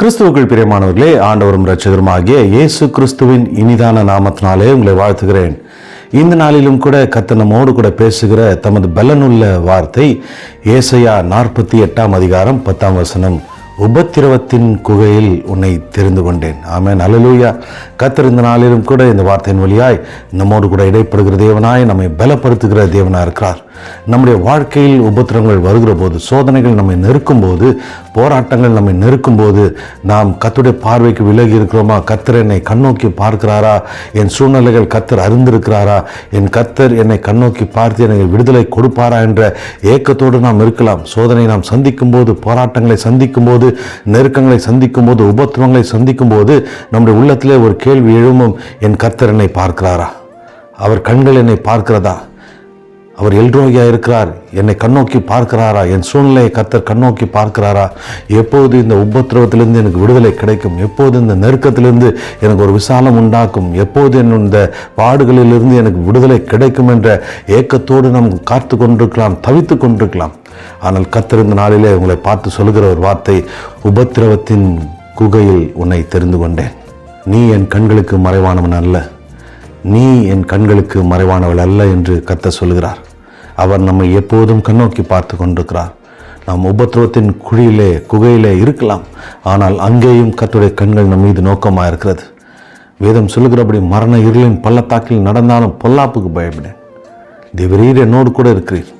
கிறிஸ்துவுக்குள் பிரியமானவர்களே ஆண்டவரும் ரட்சகருமாகிய இயேசு கிறிஸ்துவின் இனிதான நாமத்தினாலே உங்களை வாழ்த்துகிறேன். இந்த நாளிலும் கூட கத்தனமோடு நம்மோடு கூட பேசுகிற தமது பலனுள்ள வார்த்தை ஏசையா நாற்பத்தி எட்டாம் அதிகாரம் பத்தாம் வசனம் உபத்திரவத்தின் குகையில் உன்னை தெரிந்து கொண்டேன். ஆமேன். அல்லேலூயா கர்த்தர் இந்த நாளிலும் கூட இந்த வார்த்தையின் வழியாய் நம்மோடு கூட இடைப்படுகிற தேவனாய் நம்மை பலப்படுத்துகிற தேவனாக இருக்கிறார் நம்முடைய வாழ்க்கையில் உபத்திரங்கள் வருகிற போது சோதனைகள் நம்மை நெருக்கும் போது போராட்டங்கள் நம்மை நெருக்கும் போது நாம் கத்துடைய பார்வைக்கு விலகி இருக்கிறோமா? கத்தர் என்னை கண்ணோக்கி பார்க்கிறாரா? என் சூழ்நிலைகள் கத்தர் அறிந்திருக்கிறாரா? என் கத்தர் என்னை கண்ணோக்கி பார்த்து எனக்கு விடுதலை கொடுப்பாரா என்ற ஏக்கத்தோடு நாம் இருக்கலாம். சோதனை நாம் சந்திக்கும் போது போராட்டங்களை சந்திக்கும் போது நெருக்கங்களை சந்திக்கும் போது உபத்திரவங்களை சந்திக்கும் போது நம்முடைய உள்ளத்திலே ஒரு கேள்வி எழுமும் என் கத்தர் என்னை பார்க்கிறாரா? அவர் கண்கள் என்னை பார்க்கிறதா? அவர் எல்ரோகியா இருக்கிறார். என்னை கண்ணோக்கி பார்க்கிறாரா? என் சூழ்நிலையை கர்த்தர் கண்ணோக்கி பார்க்கிறாரா? எப்போது இந்த உபத்திரவத்திலிருந்து எனக்கு விடுதலை கிடைக்கும்? எப்போது இந்த நெருக்கத்திலிருந்து எனக்கு ஒரு விசாலம் உண்டாக்கும்? எப்போது என் இந்த பாடுகளிலிருந்து எனக்கு விடுதலை கிடைக்கும் என்ற ஏக்கத்தோடு நாம் காத்து கொண்டிருக்கலாம் தவித்து கொண்டிருக்கலாம். ஆனால் கர்த்தர் இந்த நாளிலே உங்களை பார்த்து சொல்லுகிற ஒரு வார்த்தை உபத்திரவத்தின் குகையில் உன்னை தெரிந்து கொண்டேன். நீ என் கண்களுக்கு மறைவானவன் அல்ல. நீ என் கண்களுக்கு மறைவானவள் அல்ல என்று கத்த சொல்கிறார் அவர் நம்மை எப்போதும் கண்ணோக்கி பார்த்து கொண்டிருக்கிறார். நாம் உபத்திரவத்தின் குழியிலே குகையிலே இருக்கலாம். ஆனால் அங்கேயும் கத்துடைய கண்கள் நம் மீது நோக்கமாக இருக்கிறது. வேதம் சொல்லுகிறபடி மரண இருளின் பள்ளத்தாக்கில் நடந்தாலும் பொல்லாப்புக்கு பயப்படேன் தேவரீர் என்னோடு கூட இருக்கிறீர்.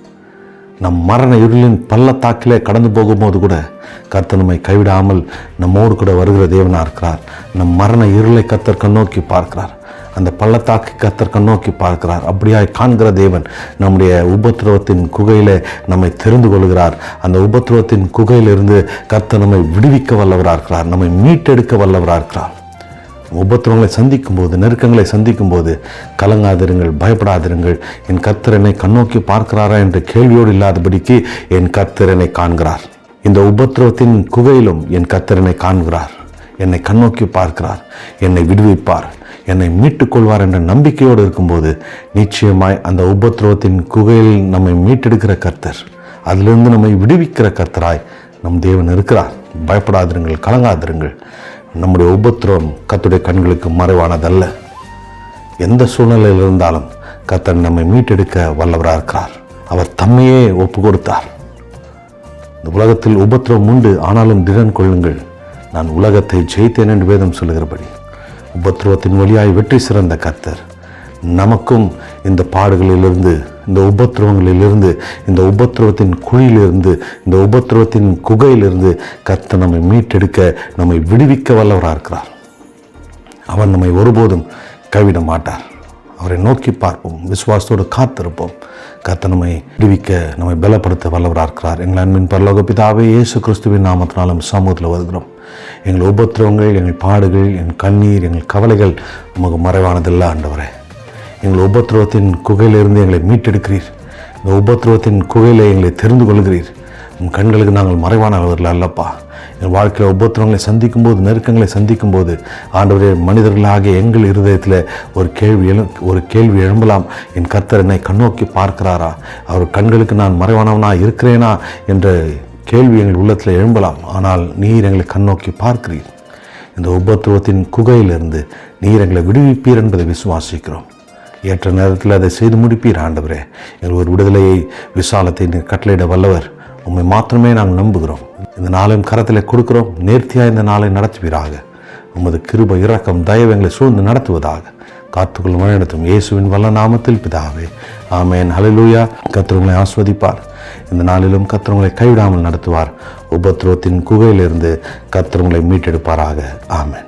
நம் மரண இருளின் பள்ளத்தாக்கிலே கடந்து போகும்போது கூட கர்த்தர் நம்மை கைவிடாமல் நம்மோடு கூட வருகிற தேவனாக இருக்கிறார். நம் மரண இருளை கர்த்தர் கண்ணோக்கி பார்க்கிறார். அந்த பள்ளத்தாக்கு கர்த்தர் கண்ணோக்கி பார்க்கிறார். அப்படியாய் காண்கிற தேவன் நம்முடைய உபத்திரவத்தின் குகையில் நம்மை தெரிந்து கொள்கிறார். அந்த உபத்திரவத்தின் குகையிலிருந்து கர்த்தர் நம்மை விடுவிக்க வல்லவராக இருக்கிறார். நம்மை மீட்டெடுக்க வல்லவராக இருக்கிறார். உபத்திரங்களை சந்திக்கும் போது நெருக்கங்களை சந்திக்கும் போது கலங்காதிருங்கள் பயப்படாதிருங்கள். என் கத்திரனை கண்ணோக்கி பார்க்கிறாரா என்ற கேள்வியோடு இல்லாதபடிக்கு என் கத்திரனை காண்கிறார். இந்த உபத்திரவத்தின் குகையிலும் என் கத்திரனை காண்கிறார். என்னை கண்ணோக்கி பார்க்கிறார். என்னை விடுவிப்பார். என்னை மீட்டுக் கொள்வார் என்ற நம்பிக்கையோடு இருக்கும்போது நிச்சயமாய் அந்த உபத்திரவத்தின் குகையில் நம்மை மீட்டெடுக்கிற கர்த்தர் அதிலிருந்து நம்மை விடுவிக்கிற கர்த்தராய் நம் தேவன் இருக்கிறார். பயப்படாதிருங்கள் கலங்காதிருங்கள். நம்முடைய உபத்திரவம் கத்துடைய கண்களுக்கு மறைவானதல்ல. எந்த சூழ்நிலையில் இருந்தாலும் கத்தர் நம்மை மீட்டெடுக்க வல்லவராக இருக்கிறார். அவர் தம்மையே ஒப்பு கொடுத்தார் இந்த உலகத்தில் உபத்திரவம் உண்டு ஆனாலும் திடன் கொள்ளுங்கள். நான் உலகத்தை ஜெயித்தேன் என்று வேதம் சொல்லுகிறபடி. உபத்திரவத்தின் வழியாய் வெற்றி சிறந்த கர்த்தர். நமக்கும் இந்த பாடுகளிலிருந்து இந்த உபத்திரவங்களிலிருந்து இந்த உபத்திரவத்தின் குழியிலிருந்து இந்த உபத்திரவத்தின் குகையிலிருந்து கர்த்தர் நம்மை மீட்டெடுக்க நம்மை விடுவிக்க வல்லவராக இருக்கிறார். அவர் நம்மை ஒருபோதும் கைவிட மாட்டார். அவரை நோக்கி பார்ப்போம் விசுவாசத்தோடு காத்திருப்போம். கர்த்தர் நம்மை விடுவிக்க நம்மை பலப்படுத்த வல்லவராக இருக்கிறார். எங்கள் அன்பின் பரலோக பிதாவே இயேசு கிறிஸ்துவின் நாமத்தினாலும் சமூகத்தில் வருகிறோம். எங்கள் உபத்திரவங்கள் எங்கள் பாடுகள் எங்கள் கண்ணீர் எங்கள் கவலைகள் நமக்கு மறைவானதில்லை ஆண்டவரே. எங்கள் உபத்திரவத்தின் குகையிலிருந்து எங்களை மீட்டெடுக்கிறீர். இந்த உபத்திரவத்தின் குகையில் எங்களை தெரிந்து கொள்கிறீர். உன் கண்களுக்கு நாங்கள் மறைவானவர்கள் அல்லப்பா. என் வாழ்க்கையில் உபத்திரங்களை சந்திக்கும் போது நெருக்கங்களை சந்திக்கும் போது ஆண்டவரே மனிதர்களாகிய எங்கள் இருதயத்தில் ஒரு கேள்வி எழு ஒரு கேள்வி எழும்பலாம். என் கர்த்தர் என்னை கண்ணோக்கி பார்க்கிறாரா? அவர் கண்களுக்கு நான் மறைவானவனா இருக்கிறேனா? என்ற கேள்வி எங்கள் உள்ளத்தில் எழும்பலாம். ஆனால் நீர் எங்களை கண்ணோக்கி பார்க்கிறீர். இந்த உபத்துவத்தின் குகையிலிருந்து நீர் எங்களை விடுவிப்பீர் என்பதை விசுவாசிக்கிறோம். ஏற்ற நேரத்தில் அதை செய்து முடிப்பீர் ஆண்டவரே. எங்கள் ஒரு விடுதலையை விசாலத்தை கட்டளையிட வல்லவர். உண்மை மாத்திரமே நாங்கள் நம்புகிறோம். இந்த நாளையும் கரத்தில் கொடுக்குறோம். நேர்த்தியாக இந்த நாளை நடத்துவீராக. உமது கிருப இரக்கம் தயவு எங்களை சூழ்ந்து நடத்துவதாக. காத்துக்குள் வழிநடத்தும் இயேசுவின் வல்ல நாமத்தில் பிதாவே. ஆமேன். ஹலலூயா கத்திரங்களை ஆஸ்வதிப்பார். இந்த நாளிலும் கத்திரங்களை கைவிடாமல் நடத்துவார். உபத்ரோத்தின் குகையிலிருந்து கத்திரங்களை மீட்டெடுப்பாராக. ஆமேன்.